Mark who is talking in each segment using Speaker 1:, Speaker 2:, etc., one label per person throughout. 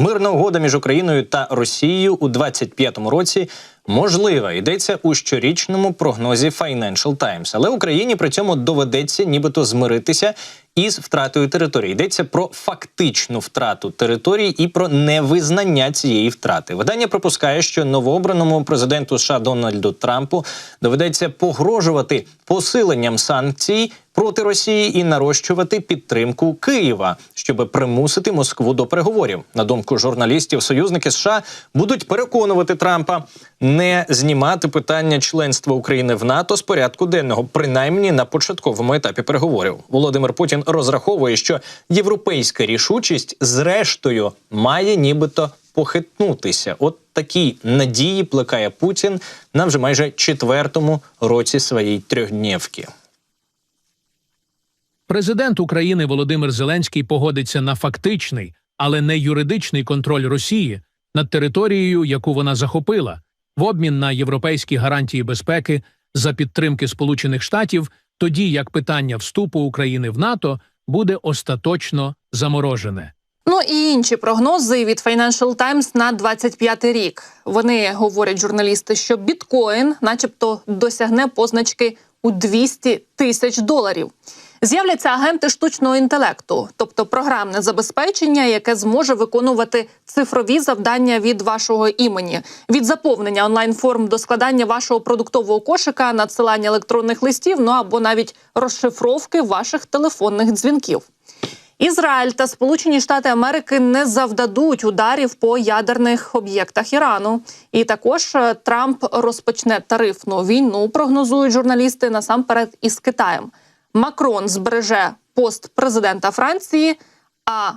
Speaker 1: Мирна угода між Україною та Росією у 25-му році можлива. Йдеться у щорічному прогнозі Financial Times. Але Україні при цьому доведеться нібито змиритися із втратою території. Йдеться про фактичну втрату території і про невизнання цієї втрати. Видання припускає, що новообраному президенту США Дональду Трампу доведеться погрожувати посиленням санкцій проти Росії і нарощувати підтримку Києва, щоб примусити Москву до переговорів. На думку журналістів, союзники США будуть переконувати Трампа не знімати питання членства України в НАТО з порядку денного, принаймні на початковому етапі переговорів. Володимир Путін розраховує, що європейська рішучість зрештою має нібито похитнутися. От такі надії плекає Путін на вже майже четвертому році своєї трьохдневки.
Speaker 2: Президент України Володимир Зеленський погодиться на фактичний, але не юридичний контроль Росії над територією, яку вона захопила, в обмін на європейські гарантії безпеки за підтримки Сполучених Штатів, тоді як питання вступу України в НАТО буде остаточно заморожене.
Speaker 3: Ну і інші прогнози від Financial Times на 25 рік. Вони говорять журналісти, що біткоін, начебто, досягне позначки у 200 тисяч доларів. З'являться агенти штучного інтелекту, тобто програмне забезпечення, яке зможе виконувати цифрові завдання від вашого імені, від заповнення онлайн-форм до складання вашого продуктового кошика, надсилання електронних листів, ну або навіть розшифровки ваших телефонних дзвінків. Ізраїль та Сполучені Штати Америки не завдадуть ударів по ядерних об'єктах Ірану. І також е, Трамп розпочне тарифну війну. Прогнозують журналісти насамперед із Китаєм. Макрон збереже пост президента Франції. А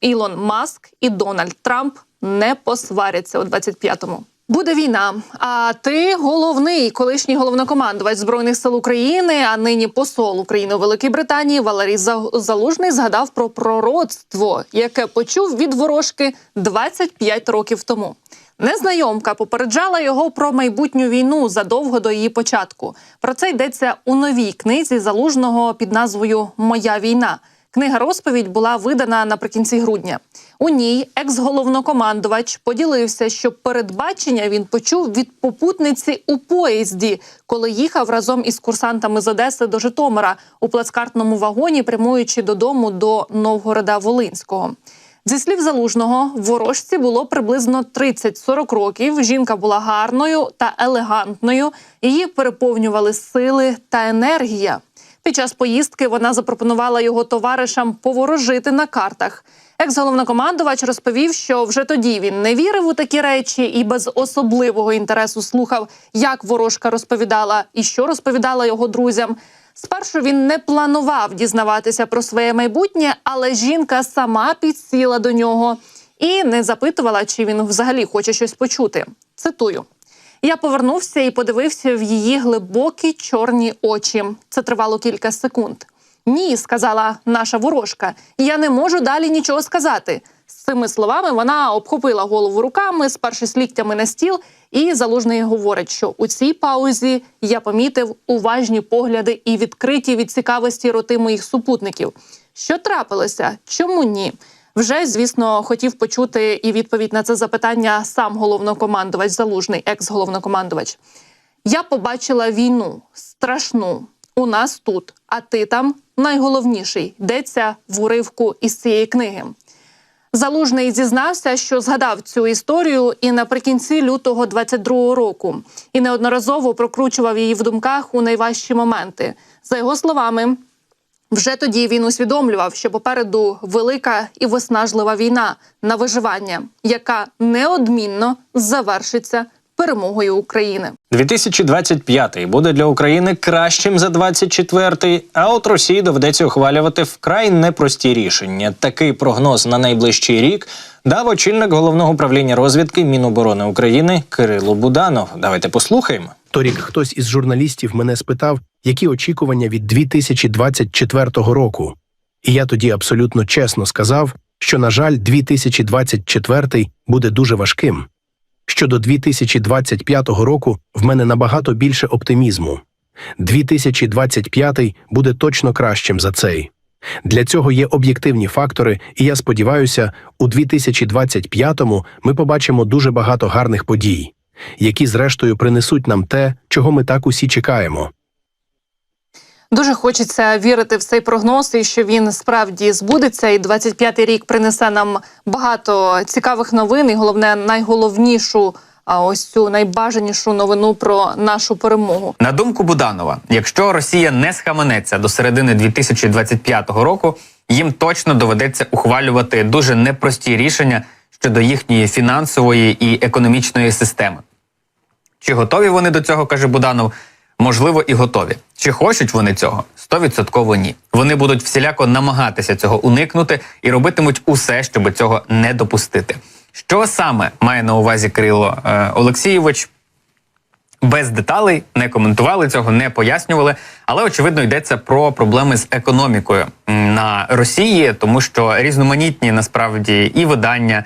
Speaker 3: Ілон Маск і Дональд Трамп не посваряться у 25-му. Буде війна. А ти головний колишній головнокомандувач збройних сил України, а нині посол України у Великій Британії Валерій За- Залужний згадав про пророцтво, яке почув від ворожки 25 років тому. Незнайомка попереджала його про майбутню війну задовго до її початку. Про це йдеться у новій книзі залужного під назвою Моя війна. Книга розповідь була видана наприкінці грудня. У ній екс-головнокомандувач поділився, що передбачення він почув від попутниці у поїзді, коли їхав разом із курсантами з Одеси до Житомира у плацкартному вагоні, прямуючи додому до Новгорода Волинського. Зі слів залужного, ворожці було приблизно 30-40 років. Жінка була гарною та елегантною. Її переповнювали сили та енергія. Під час поїздки вона запропонувала його товаришам поворожити на картах. Екс-головнокомандувач розповів, що вже тоді він не вірив у такі речі і без особливого інтересу слухав, як ворожка розповідала і що розповідала його друзям. Спершу він не планував дізнаватися про своє майбутнє, але жінка сама підсіла до нього і не запитувала, чи він взагалі хоче щось почути. Цитую. Я повернувся і подивився в її глибокі чорні очі. Це тривало кілька секунд. Ні, сказала наша ворожка. Я не можу далі нічого сказати. Цими словами вона обхопила голову руками, спершись ліктями на стіл, і залужний говорить, що у цій паузі я помітив уважні погляди і відкриті від цікавості роти моїх супутників. Що трапилося? Чому ні? Вже, звісно, хотів почути і відповідь на це запитання сам головнокомандувач залужний, екс-головнокомандувач. Я побачила війну страшну у нас тут, а ти там найголовніший. Йдеться в уривку із цієї книги. Залужний зізнався, що згадав цю історію і наприкінці лютого 22-го року, і неодноразово прокручував її в думках у найважчі моменти. За його словами, вже тоді він усвідомлював, що попереду велика і виснажлива війна на виживання, яка неодмінно завершиться перемогою України.
Speaker 1: 2025 буде для України кращим за 24-й, а от Росії доведеться ухвалювати вкрай непрості рішення. Такий прогноз на найближчий рік дав очільник головного управління розвідки Міноборони України Кирило Буданов. Давайте послухаємо.
Speaker 4: Торік хтось із журналістів мене спитав, які очікування від 2024 року. І я тоді абсолютно чесно сказав, що, на жаль, 2024 буде дуже важким. Щодо 2025 року в мене набагато більше оптимізму. 2025 буде точно кращим за цей. Для цього є об'єктивні фактори, і я сподіваюся, у 2025-му ми побачимо дуже багато гарних подій, які зрештою принесуть нам те, чого ми так усі чекаємо.
Speaker 3: Дуже хочеться вірити в цей прогноз і що він справді збудеться. І 25-й рік принесе нам багато цікавих новин. І головне, найголовнішу, а ось цю найбажанішу новину про нашу перемогу.
Speaker 5: На думку Буданова, якщо Росія не схаменеться до середини 2025 року, їм точно доведеться ухвалювати дуже непрості рішення щодо їхньої фінансової і економічної системи. Чи готові вони до цього, каже Буданов? Можливо, і готові. Чи хочуть вони цього? Стовідсотково ні. Вони будуть всіляко намагатися цього уникнути і робитимуть усе, щоб цього не допустити. Що саме має на увазі Кирило е, Олексійович? без деталей, не коментували цього, не пояснювали. Але очевидно йдеться про проблеми з економікою на Росії, тому що різноманітні насправді і видання.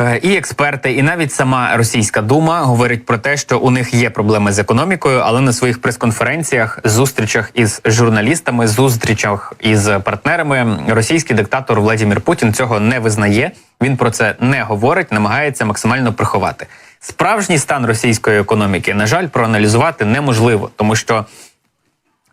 Speaker 5: Е, І експерти, і навіть сама російська дума говорять про те, що у них є проблеми з економікою, але на своїх прес-конференціях, зустрічах із журналістами, зустрічах із партнерами, російський диктатор Владимир Путін цього не визнає. Він про це не говорить, намагається максимально приховати. Справжній стан російської економіки, на жаль, проаналізувати неможливо, тому що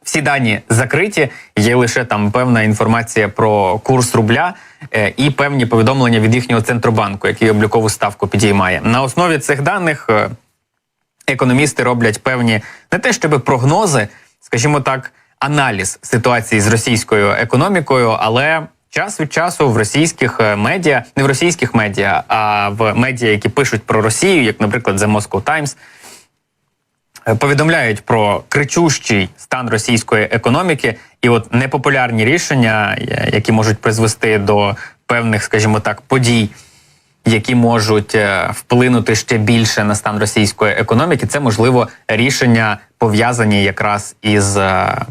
Speaker 5: всі дані закриті. Є лише там певна інформація про курс рубля е, і певні повідомлення від їхнього центробанку, який облікову ставку підіймає. На основі цих даних е, економісти роблять певні не те, щоб прогнози, скажімо так, аналіз ситуації з російською економікою, але. Час від часу в російських е, медіа, не в російських медіа, а в медіа, які пишуть про Росію, як, наприклад, The Moscow Times, повідомляють про кричущий стан російської економіки, і от непопулярні рішення, е, які можуть призвести до певних, скажімо так, подій, які можуть е, вплинути ще більше на стан російської економіки, це можливо рішення пов'язані якраз із. е,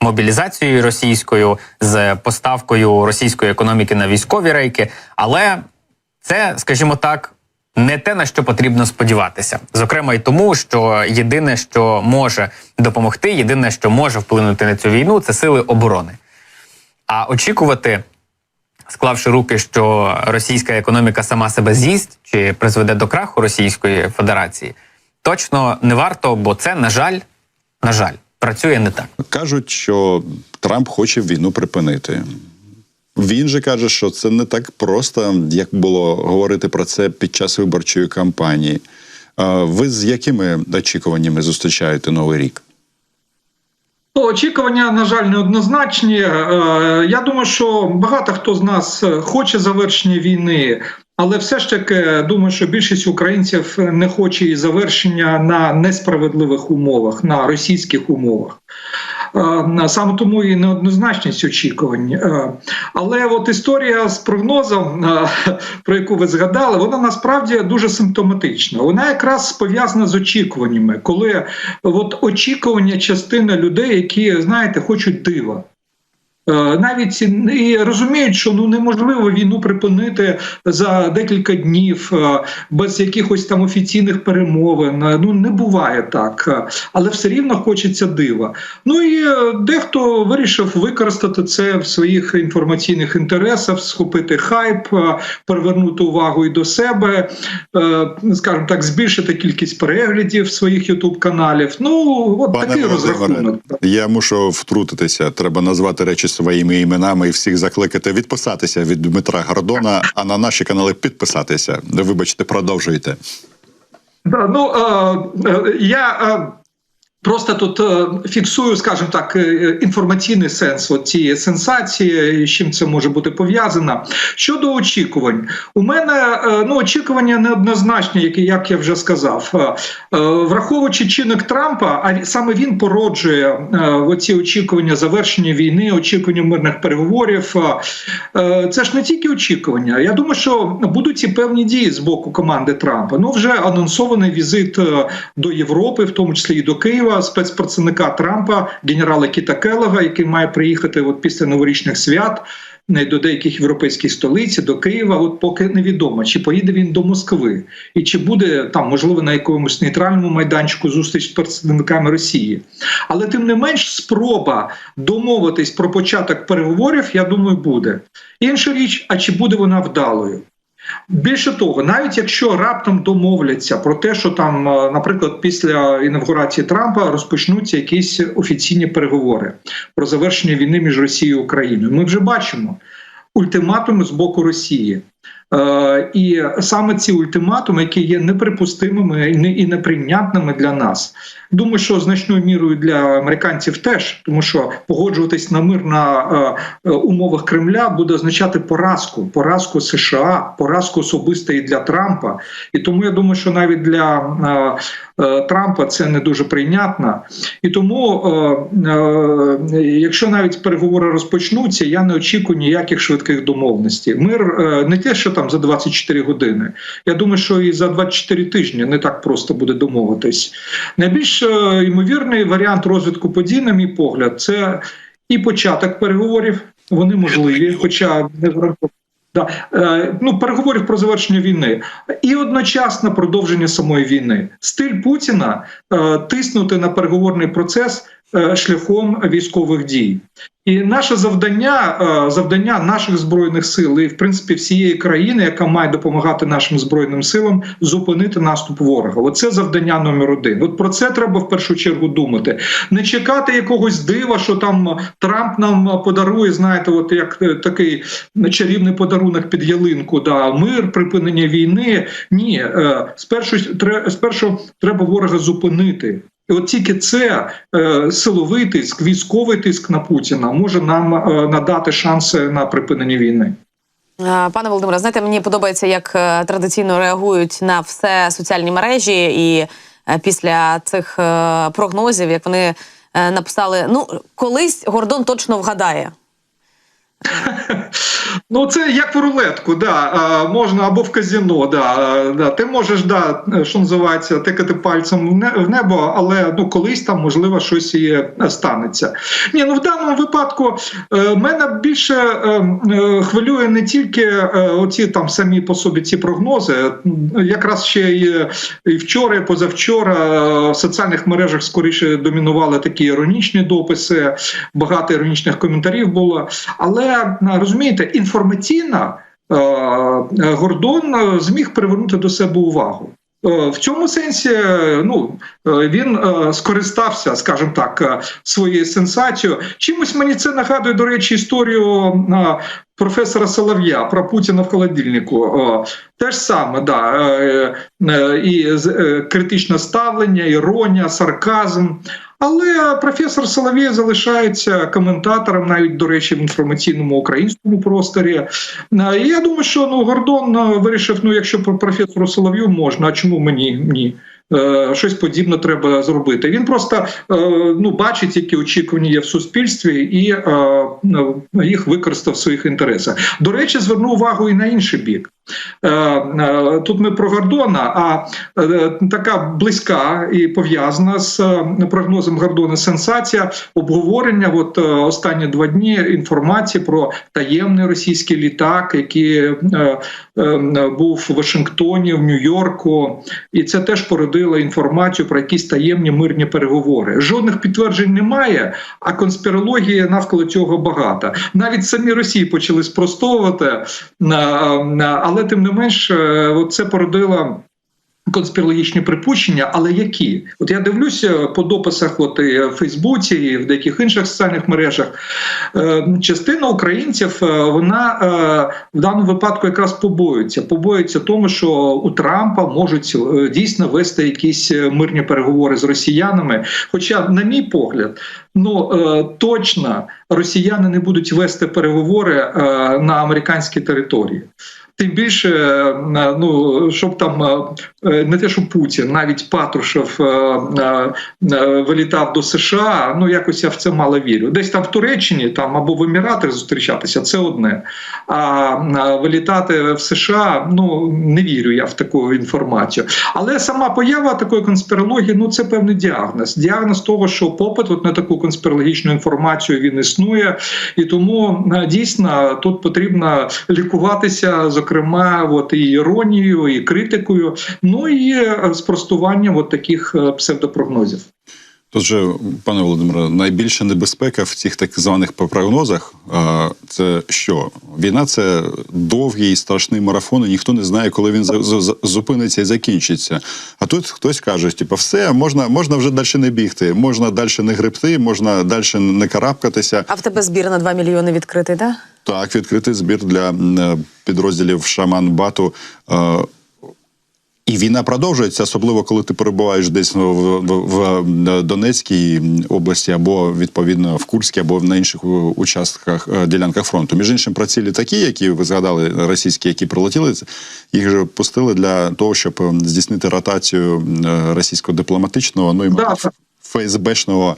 Speaker 5: Мобілізацією російською з поставкою російської економіки на військові рейки, але це, скажімо так, не те на що потрібно сподіватися. Зокрема, й тому, що єдине, що може допомогти, єдине, що може вплинути на цю війну, це сили оборони. А очікувати, склавши руки, що російська економіка сама себе з'їсть чи призведе до краху Російської Федерації, точно не варто, бо це, на жаль, на жаль, працює не так.
Speaker 6: Кажуть, що Трамп хоче війну припинити. Він же каже, що це не так просто, як було говорити про це під час виборчої кампанії. Ви з якими очікуваннями зустрічаєте новий рік?
Speaker 7: Ну, Очікування, на жаль, неоднозначні. Е, Я думаю, що багато хто з нас хоче завершення війни, але все ж таки думаю, що більшість українців не хоче її завершення на несправедливих умовах, на російських умовах. Е, Саме тому і неоднозначність очікувань. Е, Але от історія з прогнозом, е, про яку ви згадали, вона насправді дуже симптоматична. Вона якраз пов'язана з очікуваннями, коли от очікування частини людей, які знаєте, хочуть дива. Е, Навіть і розуміють, що ну неможливо війну припинити за декілька днів е, без якихось там офіційних перемовин. Е, Ну не буває так, але все рівно хочеться дива. Ну і дехто вирішив використати це в своїх інформаційних інтересах, схопити хайп, привернути увагу і до себе, скажімо так, збільшити кількість переглядів своїх ютуб каналів. Ну от
Speaker 6: Пане
Speaker 7: такий розрахунок.
Speaker 6: я мушу втрутитися. Треба назвати речі своїми іменами і всіх закликати відписатися від Дмитра Гордона, а на наші канали підписатися. Вибачте, продовжуйте.
Speaker 7: Да, ну е, е, я е, просто тут е, фіксую, скажімо так, е, інформаційний сенс цієї сенсації, з чим це може бути пов'язано. Щодо очікувань, у мене е, ну очікування неоднозначні, як я вже сказав. Е, е, враховуючи чинник Трампа, а саме він породжує е, оці очікування завершення війни, очікування мирних переговорів. Е, е, це ж не тільки очікування. Я думаю, що будуть і певні дії з боку команди Трампа. Ну вже анонсований візит е, до Європи, в тому числі і до Києва, спецпрацівника Трампа, генерала Кіта Келлога, який має приїхати от після новорічних свят. до деяких європейських столиць, до Києва. От поки невідомо, чи поїде він до Москви, і чи буде там, можливо, на якомусь нейтральному майданчику зустріч з представниками Росії. Але тим не менш, спроба домовитись про початок переговорів, я думаю, буде. Інша річ, а чи буде вона вдалою? Більше того, навіть якщо раптом домовляться про те, що там, е, наприклад, після інавгурації Трампа розпочнуться якісь офіційні переговори про завершення війни між Росією і Україною, ми вже бачимо ультиматуми з боку Росії. Е, і саме ці ультиматуми, які є неприпустимими і неприйнятними для нас, думаю, що значною мірою для американців теж, тому що погоджуватись на мир на е, е, умовах Кремля буде означати поразку, поразку США, поразку особистої для Трампа. І тому я думаю, що навіть для Трампа це не дуже прийнятно. І тому, е, е, якщо навіть переговори розпочнуться, я не очікую ніяких швидких домовленостей. Мир е, не те, що там за 24 години. Я думаю, що і за 24 тижні не так просто буде домовитись. Найбільш е, ймовірний варіант розвитку подій, на мій погляд, це і початок переговорів. Вони можливі, хоча не гарантовано. Да. Е, ну, переговорів про завершення війни і одночасно продовження самої війни. Стиль Путіна е, тиснути на переговорний процес шляхом військових дій. І наше завдання, е, завдання наших збройних сил і в принципі всієї країни, яка має допомагати нашим збройним силам, зупинити наступ ворога. Оце завдання номер один. От про це треба в першу чергу думати. Не чекати якогось дива, що там Трамп нам подарує. Знаєте, от як е, такий чарівний подарунок під ялинку. Да, мир, припинення війни. Ні, е, спершу спершу треба ворога зупинити. І от тільки це е, силовий тиск, військовий тиск на Путіна може нам е, надати шанси на припинення війни.
Speaker 8: Пане Володимире, знаєте, мені подобається, як е, традиційно реагують на все соціальні мережі, і після цих прогнозів, як вони написали, ну колись Гордон точно вгадає.
Speaker 7: Ну, це як в рулетку, да, можна або в казіно, да, да. Ти можеш, да, що називається, тикати пальцем в небо, але ну колись там можливо щось і е, станеться. Ні, ну в даному випадку е, мене більше е, хвилює не тільки оці там самі по собі ці прогнози. Якраз ще і, вчора, і позавчора в соціальних мережах скоріше домінували такі іронічні дописи, багато іронічних коментарів було. Але е, розумієте, інформаційно е, е, Гордон зміг привернути до себе увагу. В цьому сенсі ну, він скористався, скажімо так, своєю сенсацією. Чимось мені це нагадує, до речі, історію професора Солов'я про Путіна в холодильнику. Те ж саме, да, і критичне ставлення, іронія, сарказм. Але професор Соловій залишається коментатором, навіть до речі, в інформаційному українському просторі. Я думаю, що ну Гордон вирішив: ну, якщо про професору Солов'ю можна, а чому мені ні? Е, Щось подібне треба зробити. Він просто е, ну бачить, які очікування є в суспільстві, і е, ну, їх використав в своїх інтересах. До речі, зверну увагу і на інший бік. Е, е, Тут ми про Гордона, а е, така близька і пов'язана з прогнозом Гордона сенсація обговорення. От останні два дні інформації про таємний російський літак, який був в Вашингтоні, в Нью-Йорку, і це теж породило інформацію про якісь таємні мирні переговори. Жодних підтверджень немає, а конспірології навколо цього багато. Навіть самі Росії почали спростовувати, е, е, але тим не менш, е, це породило. Конспірологічні припущення, але які? От я дивлюся по дописах, от і в Фейсбуці, і в деяких інших соціальних мережах. Е, частина українців е, вона в даному випадку якраз побоюється. Побоюється тому, що у Трампа можуть дійсно вести якісь мирні переговори з росіянами. Хоча, на мій погляд, ну точно росіяни не будуть вести переговори на американській території. Тим більше, е, ну щоб там е, не те, що Путін, навіть Патрушев е, е, е, вилітав до США. Ну якось я в це мало вірю. Десь там в Туреччині, там або в Еміратах зустрічатися, це одне. А е, вилітати в США, ну не вірю я в таку інформацію. Але сама поява такої конспірології, ну це певний діагноз. Діагноз того, що попит от на таку конспірологічну інформацію він існує, і тому е, дійсно тут потрібно лікуватися, зокрема, от і іронією, і критикою, ну і е, спростуванням от таких е, псевдопрогнозів.
Speaker 6: Тут же, пане Володимире, найбільша небезпека в цих так званих прогнозах це що? Війна це довгий і страшний марафон, і ніхто не знає, коли він зупиниться і закінчиться. А тут хтось каже: типу, все, можна, можна вже далі не бігти, можна далі не гребти, можна далі не карабкатися.
Speaker 8: А в тебе збір на 2 мільйони відкритий, так?
Speaker 6: Так, відкритий збір для е, підрозділів Шаман Бату. Е, І війна продовжується, особливо коли ти перебуваєш десь в, в, в Донецькій області, або відповідно в Курській, або на інших участках е, ділянках фронту. Між іншим, про ці літаки, які ви згадали, російські, які прилетіли, їх же пустили для того, щоб е, здійснити ротацію е, російського дипломатичного, ну і
Speaker 7: Да.
Speaker 6: ФСБшного.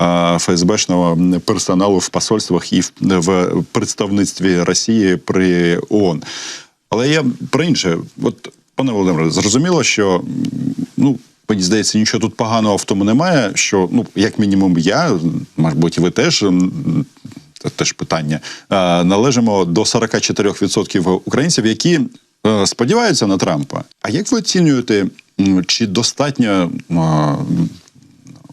Speaker 6: е, ФСБшного персоналу в посольствах і в, в представництві Росії при ООН. Але я про інше, от пане Володимире, зрозуміло, що ну. Мені здається, нічого тут поганого в тому немає. Що ну, як мінімум, я, мабуть, ви теж це теж питання. Належимо до 44% українців, які е, сподіваються на Трампа. А як ви оцінюєте, чи достатньо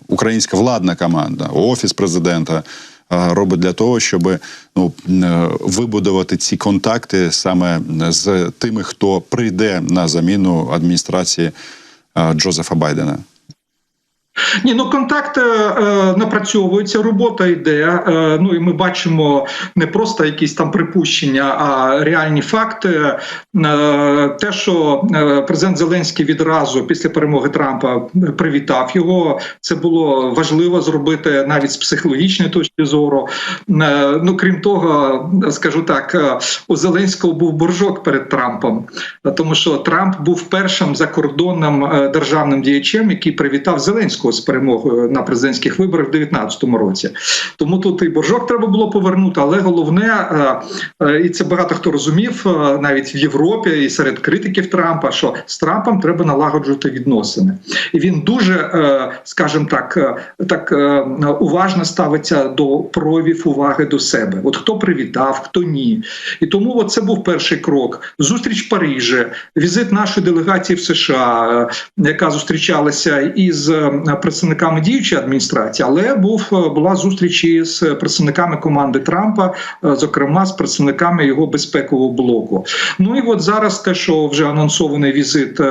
Speaker 6: українська владна команда, офіс президента робить для того, щоб ну, е, вибудувати ці контакти саме з тими, хто прийде на заміну адміністрації Джозефа Байдена?
Speaker 7: Ні, ну контакти е, напрацьовуються, робота йде. Е, ну і ми бачимо не просто якісь там припущення, а реальні факти. Е, те, що е, президент Зеленський відразу після перемоги Трампа привітав його, це було важливо зробити навіть з психологічної точки зору. Е, ну крім того, скажу так, е, у Зеленського був боржок перед Трампом, тому що Трамп був першим закордонним е, державним діячем, який привітав Зеленського з перемогою на президентських виборах в 2019 році. Тому тут і боржок треба було повернути, але головне, е, е, і це багато хто розумів, е, навіть в Європі і серед критиків Трампа, що з Трампом треба налагоджувати відносини, і він дуже, е, скажімо так, е, так е, уважно ставиться до проявів уваги до себе. От хто привітав, хто ні. І тому от це був перший крок. Зустріч в Парижі, візит нашої делегації в США, е, яка зустрічалася із е, представниками діючої адміністрації, але був е, була зустріч і з представниками команди Трампа, е, зокрема з представниками його безпекового блоку. Ну і от зараз те, що вже анонсований візит е,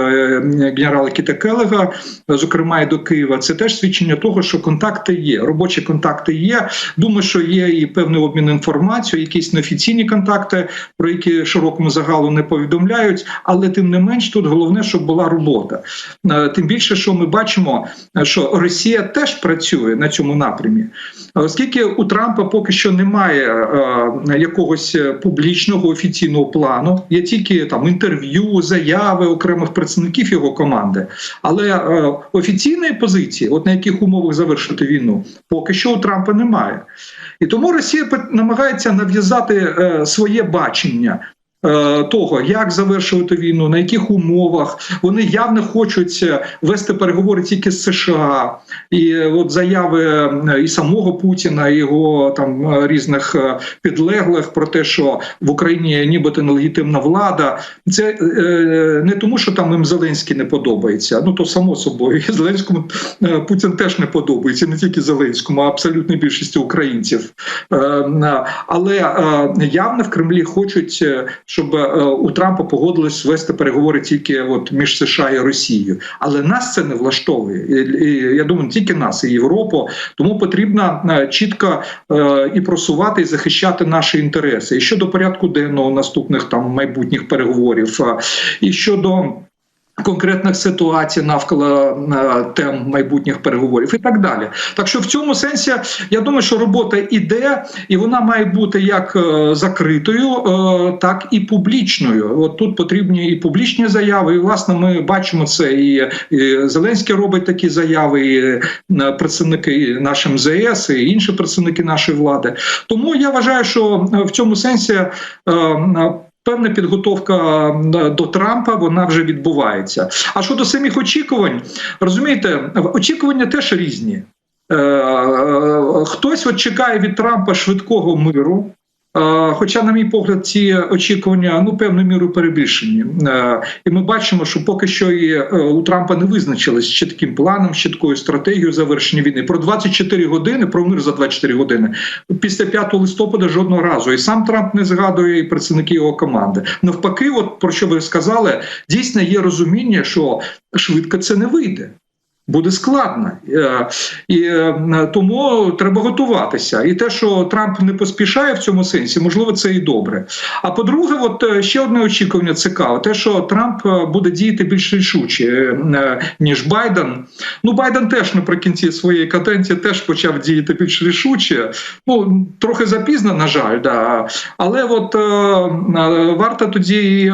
Speaker 7: генерала Кіта Келега, зокрема і до Києва, це теж свідчення того, що контакти є. Робочі контакти є. Думаю, що є і певний обмін інформацією, якісь неофіційні контакти, про які широкому загалу не повідомляють. Але тим не менш, тут головне, щоб була робота. Тим більше, що ми бачимо, е, що Росія теж працює на цьому напрямі, оскільки у Трампа поки що немає е, якогось публічного офіційного плану, є тільки там інтерв'ю, заяви окремих представників його команди, але е, офіційної позиції, от на яких умовах завершити війну, поки що у Трампа немає. І тому Росія намагається нав'язати е, своє бачення. Е, Того, як завершувати війну, на яких умовах вони явно хочуть е, вести переговори тільки з США, і е, от заяви і самого Путіна, і його там різних підлеглих про те, що в Україні нібито нелегітимна влада, це не тому, що там їм Зеленський не подобається. Ну то само собою І Зеленському Путін теж не подобається, не тільки Зеленському, а абсолютній більшості українців. Е, е, Але явно в Кремлі хочуть, щоб е, у Трампа погодились вести переговори тільки от між США і Росією. Але нас це не влаштовує. І, я думаю, тільки нас, і Європу. Тому потрібно е, чітко е, і просувати, і захищати наші інтереси. І щодо порядку денного наступних там майбутніх переговорів, і щодо. Конкретних ситуацій навколо е, тем майбутніх переговорів і так далі. Так що в цьому сенсі я думаю, що робота іде, і вона має бути як е, закритою, е, так і публічною. От тут потрібні і публічні заяви. І власне ми бачимо це. І, Зеленський робить такі заяви, і представники наші МЗС, і інші представники нашої влади. Тому я вважаю, що в цьому сенсі. Е, е, Певна підготовка е, до Трампа вона вже відбувається. А щодо самих очікувань, розумієте, очікування теж різні. Е, е, Хтось от чекає від Трампа швидкого миру. Хоча, на мій погляд, ці очікування ну певною мірою перебільшені, Е, і ми бачимо, що поки що і е, у Трампа не визначились з чітким планом, з чіткою стратегією завершення війни. Про 24 години, про мир за 24 години після 5 листопада жодного разу. І сам Трамп не згадує, і представники його команди. Навпаки, от про що ви сказали, дійсно є розуміння, що швидко це не вийде. Буде складно, Е, і е, тому треба готуватися. І те, що Трамп не поспішає в цьому сенсі, можливо, це і добре. А по-друге, от е, ще одне очікування цікаве: те, що Трамп буде діяти більш рішуче ніж Байден. Ну Байден теж наприкінці своєї каденції теж почав діяти більш рішуче. Ну трохи запізно, на жаль, да. Але от варто тоді і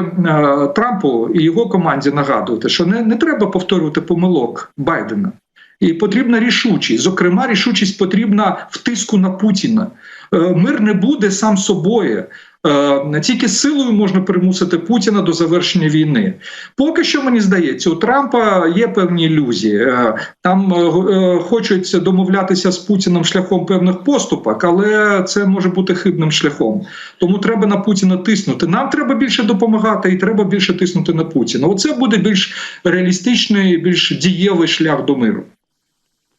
Speaker 7: Трампу і його команді нагадувати, що не, не треба повторювати помилок Байдена. І потрібна рішучість. Зокрема, рішучість потрібна в тиску на Путіна. Е, Мир не буде сам собою. Е, Тільки силою можна примусити Путіна до завершення війни. Поки що мені здається, у Трампа є певні ілюзії. Е, Там е, хочуть домовлятися з Путіним шляхом певних поступок, але це може бути хибним шляхом. Тому треба на Путіна тиснути. Нам треба більше допомагати, і треба більше тиснути на Путіна. Оце буде більш реалістичний, більш дієвий шлях до миру.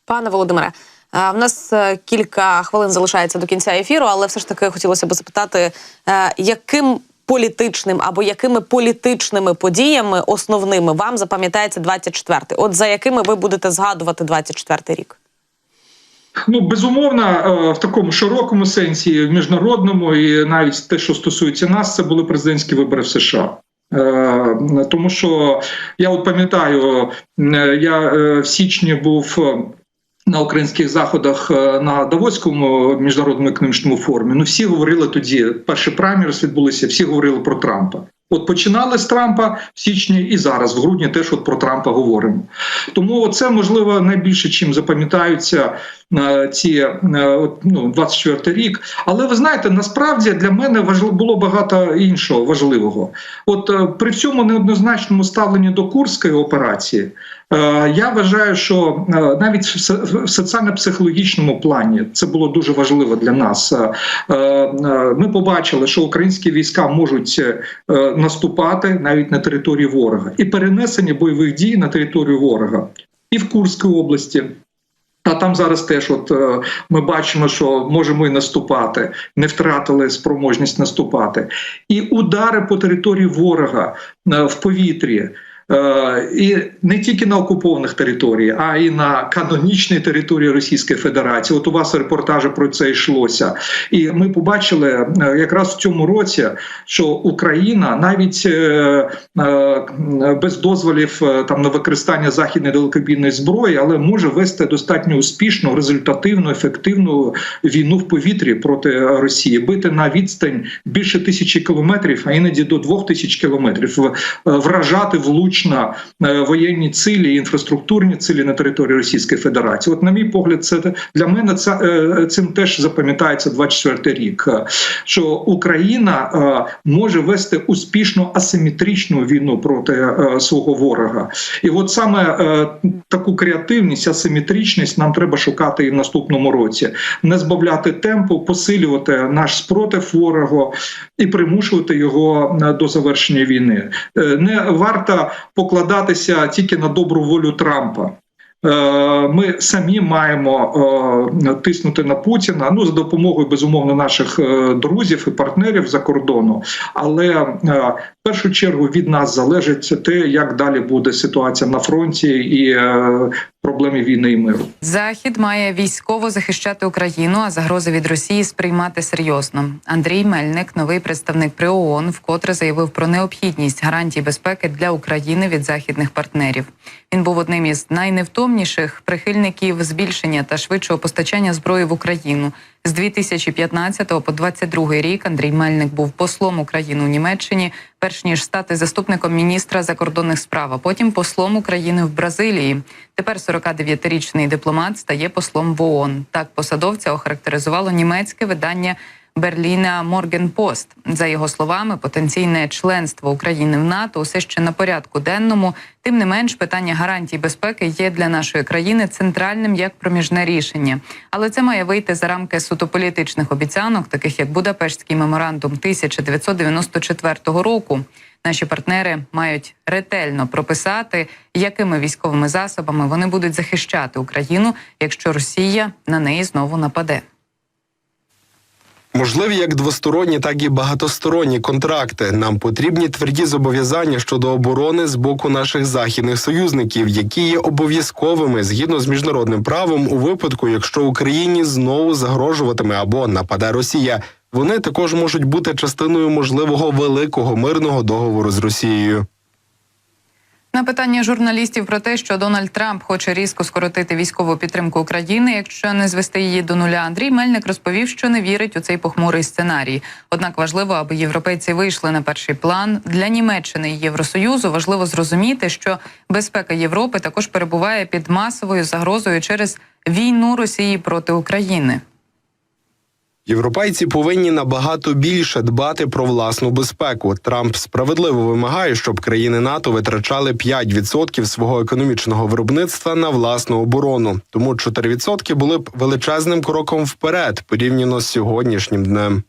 Speaker 8: Пане Володимире, в нас е, кілька хвилин залишається до кінця ефіру, але все ж таки хотілося б запитати, е, яким політичним або якими політичними подіями основними вам запам'ятається 24-й? От за якими ви будете згадувати 24-й рік?
Speaker 7: Ну, безумовно, е, в такому широкому сенсі, в міжнародному, і навіть те, що стосується нас, це були президентські вибори в США. Тому що я от пам'ятаю, я в січні був. На українських заходах е, на Давоському міжнародному економічному форумі ну всі говорили тоді. Перші праймерс відбулися, всі говорили про Трампа. От починали з Трампа в січні і зараз, в грудні, теж от про Трампа говоримо. Тому це можливо найбільше чим запам'ятаються ці е, ну, 24 рік. Але ви знаєте, насправді для мене було багато іншого важливого. От е, при цьому неоднозначному ставленні до Курської операції. е, Я вважаю, що е, навіть в соціально-психологічному плані це було дуже важливо для нас. Е, е, Ми побачили, що українські війська можуть е, наступати навіть на території ворога, і перенесення бойових дій на територію ворога і в Курській області. А там зараз теж, от е, ми бачимо, що можемо і наступати, не втратили спроможність наступати, і удари по території ворога е, в повітрі. Е, І не тільки на окупованих територіях, а й на канонічній території Російської Федерації. От у вас репортажі про це йшлося. І ми побачили е, якраз в цьому році, що Україна навіть е, без дозволів там на використання західної далекобійної зброї, але може вести достатньо успішну, результативну, ефективну війну в повітрі проти Росії, бити на відстань більше тисячі кілометрів, а іноді до двох тисяч кілометрів, вражати влучно е, воєнні цілі, інфраструктурні цілі на території Російської Федерації. От, на мій погляд, це для мене це е, цим теж запам'ятається 24 рік. е, Що Україна може вести успішну асиметричну війну проти свого ворога, і от саме таку креативність, асиметричність нам треба шукати і в наступному році, не збавляти темпу, посилювати наш спротив ворогу і примушувати його до завершення війни. Не варто покладатися тільки на добру волю Трампа. Е, ми самі маємо е, тиснути на Путіна ну за допомогою безумовно наших е, друзів і партнерів за кордону. Але в першу чергу від нас залежить те, як далі буде ситуація на фронті і проблеми війни і миру.
Speaker 9: Захід має військово захищати Україну, а загрози від Росії сприймати серйозно. Андрій Мельник, новий представник при ООН, вкотре заявив про необхідність гарантій безпеки для України від західних партнерів. Він був одним із найневтомніших прихильників збільшення та швидшого постачання зброї в Україну. З 2015 по 22 рік Андрій Мельник був послом України у Німеччині, перш ніж стати заступником міністра закордонних справ, а потім послом України в Бразилії. Тепер 49-річний дипломат стає послом в ООН. Так посадовця охарактеризувало німецьке видання Берліна Моргенпост. За його словами, потенційне членство України в НАТО усе ще на порядку денному. Тим не менш, питання гарантій безпеки є для нашої країни центральним як проміжне рішення. Але це має вийти за рамки суто політичних обіцянок, таких як Будапештський меморандум 1994 року. Наші партнери мають ретельно прописати, якими військовими засобами вони будуть захищати Україну, якщо Росія на неї знову нападе.
Speaker 10: Можливі як двосторонні, так і багатосторонні контракти. Нам потрібні тверді зобов'язання щодо оборони з боку наших західних союзників, які є обов'язковими згідно з міжнародним правом у випадку, якщо Україні знову загрожуватиме або нападе Росія. Вони також можуть бути частиною можливого великого мирного договору з Росією.
Speaker 9: На питання журналістів про те, що Дональд Трамп хоче різко скоротити військову підтримку України, якщо не звести її до нуля, Андрій Мельник розповів, що не вірить у цей похмурий сценарій. Однак важливо, аби європейці вийшли на перший план для Німеччини і Євросоюзу. Важливо зрозуміти, що безпека Європи також перебуває під масовою загрозою через війну Росії проти України.
Speaker 10: Європейці повинні набагато більше дбати про власну безпеку. Трамп справедливо вимагає, щоб країни НАТО витрачали 5% свого економічного виробництва на власну оборону. Тому 4% були б величезним кроком вперед порівняно з сьогоднішнім днем.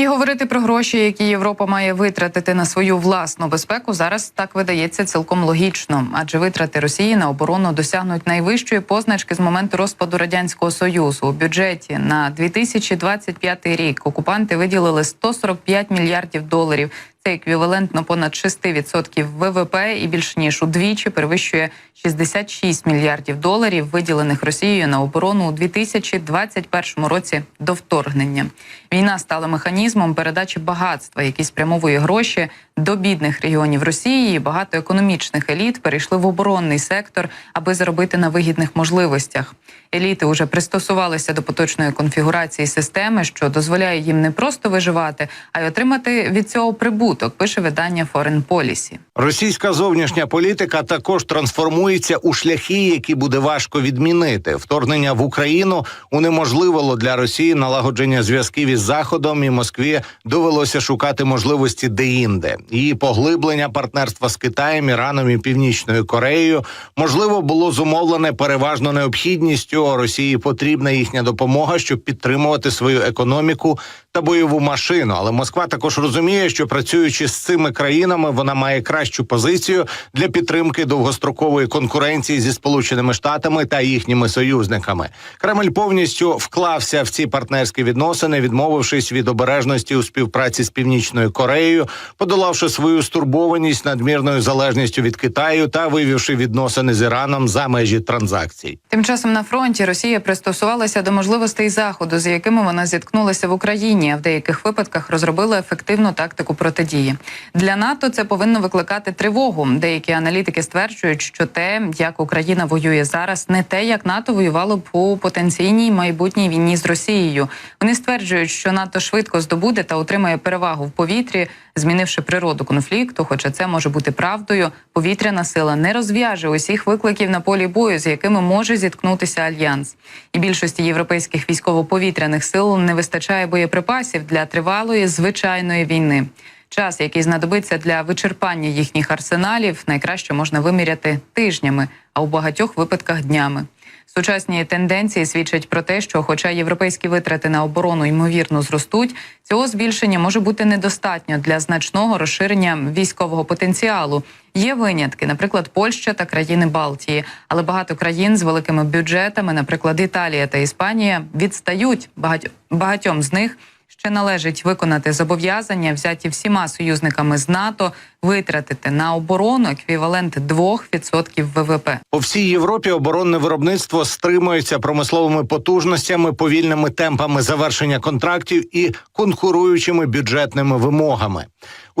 Speaker 9: І говорити про гроші, які Європа має витратити на свою власну безпеку, зараз так видається цілком логічно, адже витрати Росії на оборону досягнуть найвищої позначки з моменту розпаду радянського союзу. У бюджеті на 2025 рік окупанти виділили 145 мільярдів доларів. Це еквівалентно понад 6% ВВП і більш ніж удвічі перевищує 66 мільярдів доларів, виділених Росією на оборону у 2021 році до вторгнення. Війна стала механізмом передачі багатства, який спрямовує гроші до бідних регіонів Росії. Багато економічних еліт перейшли в оборонний сектор, аби заробити на вигідних можливостях. Еліти вже пристосувалися до поточної конфігурації системи, що дозволяє їм не просто виживати, а й отримати від цього прибуток. Пише видання Foreign Policy.
Speaker 11: Російська зовнішня політика також трансформується у шляхи, які буде важко відмінити. Вторгнення в Україну унеможливило для Росії налагодження зв'язків із Заходом, і Москві довелося шукати можливості деінде. Її поглиблення партнерства з Китаєм, Іраном і Північною Кореєю можливо було зумовлене переважно необхідністю. Росії потрібна їхня допомога, щоб підтримувати свою економіку та бойову машину. Але Москва також розуміє, що працюючи з цими країнами, вона має кращу позицію для підтримки довгострокової конкуренції зі Сполученими Штатами та їхніми союзниками. Кремль повністю вклався в ці партнерські відносини, відмовившись від обережності у співпраці з Північною Кореєю, подолавши свою стурбованість надмірною залежністю від Китаю та вивівши відносини з Іраном за межі транзакцій.
Speaker 9: Тим часом на фронті Росія пристосувалася до можливостей заходу, з якими вона зіткнулася в Україні, а в деяких випадках розробила ефективну тактику протидії. Для НАТО це повинно викликати тривогу. Деякі аналітики стверджують, що те, як Україна воює зараз, не те, як НАТО воювало б у потенційній майбутній війні з Росією. Вони стверджують, що НАТО швидко здобуде та отримає перевагу в повітрі, змінивши природу конфлікту. Хоча це може бути правдою, повітряна сила не розв'яже усіх викликів на полі бою, з якими може зіткнутися альянс. І більшості європейських військово-повітряних сил не вистачає боєприпасів для тривалої звичайної війни. Час, який знадобиться для вичерпання їхніх арсеналів, найкраще можна виміряти тижнями, а у багатьох випадках днями. Сучасні тенденції свідчать про те, що, хоча європейські витрати на оборону ймовірно зростуть, цього збільшення може бути недостатньо для значного розширення військового потенціалу. Є винятки, наприклад, Польща та країни Балтії, але багато країн з великими бюджетами, наприклад, Італія та Іспанія, відстають багать- багатьом з них. Ще належить виконати зобов'язання, взяті всіма союзниками з НАТО, витратити на оборону еквівалент 2% ВВП.
Speaker 11: По всій Європі оборонне виробництво стримується промисловими потужностями, повільними темпами завершення контрактів і конкуруючими бюджетними вимогами.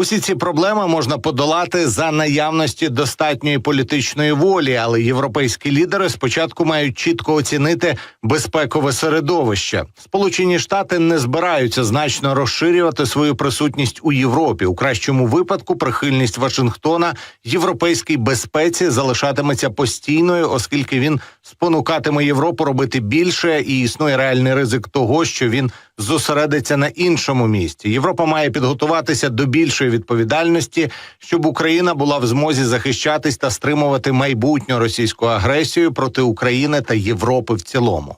Speaker 11: Усі ці проблеми можна подолати за наявності достатньої політичної волі, але європейські лідери спочатку мають чітко оцінити безпекове середовище. Сполучені Штати не збираються значно розширювати свою присутність у Європі. У кращому випадку прихильність Вашингтона європейській безпеці залишатиметься постійною, оскільки він спонукатиме Європу робити більше, і існує реальний ризик того, що він зосередиться на іншому місці. Європа має підготуватися до більшої відповідальності, щоб Україна була в змозі захищатись та стримувати майбутню російську агресію проти України та Європи в цілому.